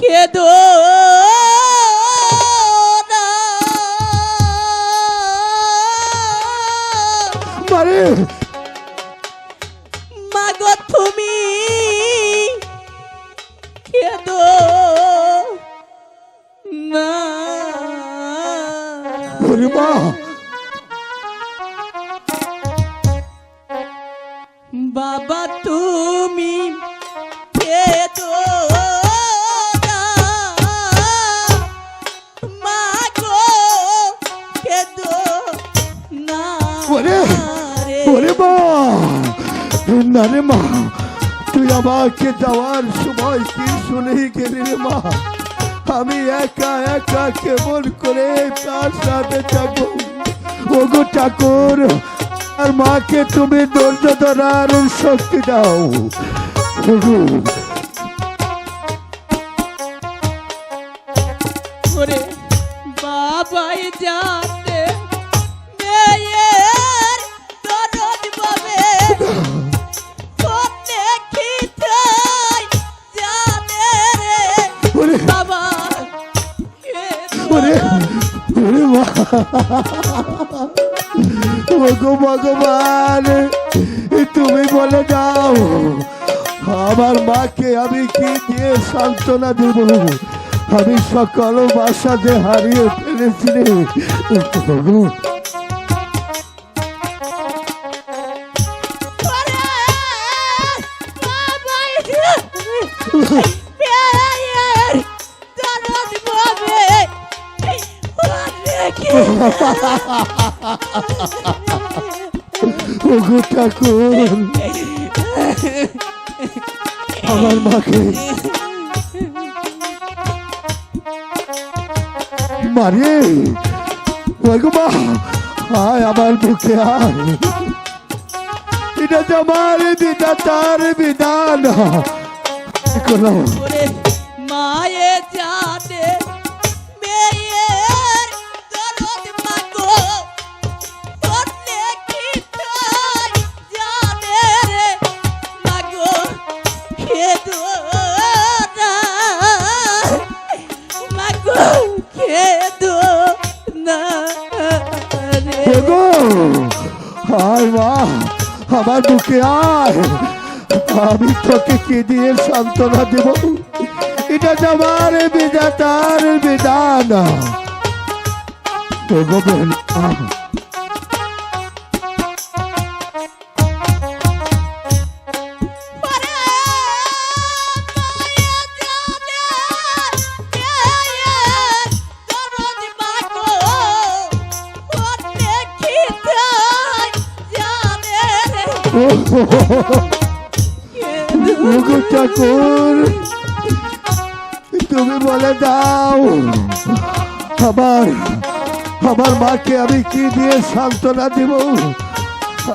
কেদো মাগো তুমি কেদো না। বাবা তুমি কেদো ওরে। ওরে মা, না রে মা, তুই আমাকে যাওয়ার সময় কি শুনে গেলি রে মা? আমি একা একা কেমন করে তার সাথে থাকব। ওগো ঠাকুর, আর মাকে তুমি ধৈর্য ধরার শক্তি দাও। বাবাই জানে ভগবান তুমি বলে দাও, আমার মাকে আমি কি দিয়ে সান্ত্বনা দেব? আমি সকল বাসাতে হারিয়ে ফেলেছি রে। আমার মাকে মারে ওগো মা আয় আমার বুকে আয় এটা তো আমার বিনা তার বিধান মায়ে জানে মেয়ের আয় মা, আমার বুকে আয়। আমি তোকে কি দিয়ে সান্ত্বনা দেব? এটা তো আমার বিধাতার বিধান। ওগো ওগো ঠাকুর তুমি বলে দাও। আমার আমার মাকে আমি কি দিয়ে সান্ত্বনা দিব?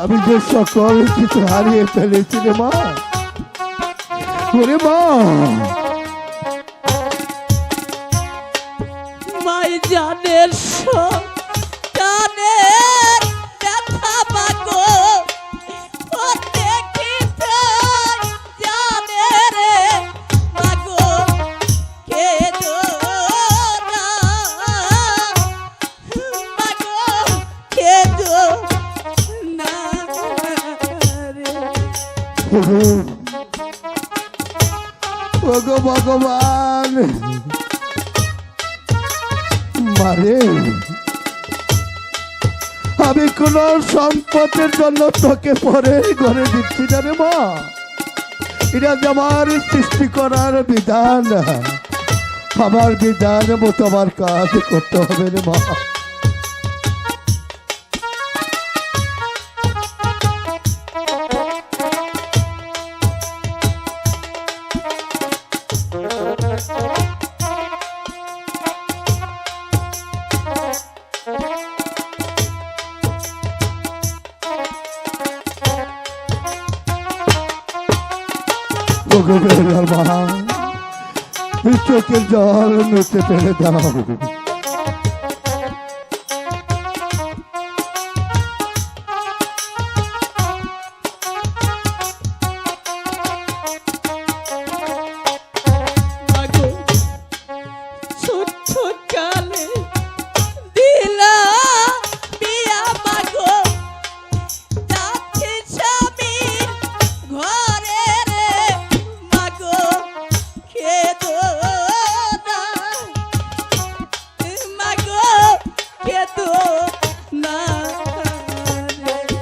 আমি যে সকল কিছু হারিয়ে ফেলেছি রে মা। ওরে মা। মাই জানের সন্তানের ওগো ভগবান, মারে। আমি কোন সম্পদের জন্য তোকে পরে ঘরে দিচ্ছি না রে মা। এটা আমার সৃষ্টি করার বিধান। আমার বিধান মতো আমার কাজ করতে হবে রে মা। চোখের জল মুছে ফেলে দাও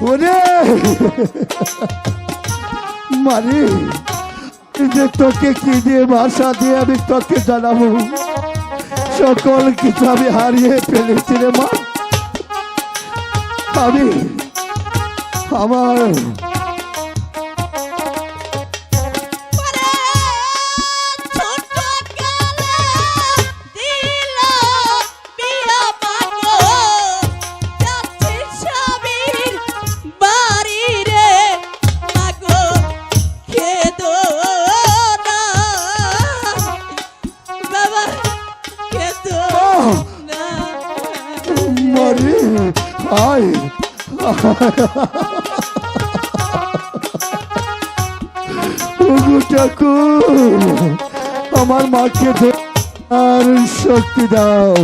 মারে মারি যে তোকে কি দিয়ে ভাষা দিয়ে আমি তোকে জানাব? সকল কিছু আমি হারিয়ে ফেলেছি রে মা। আমি, আমার ওগো ঠাকুর আমার মাকে আর শক্তি দাও।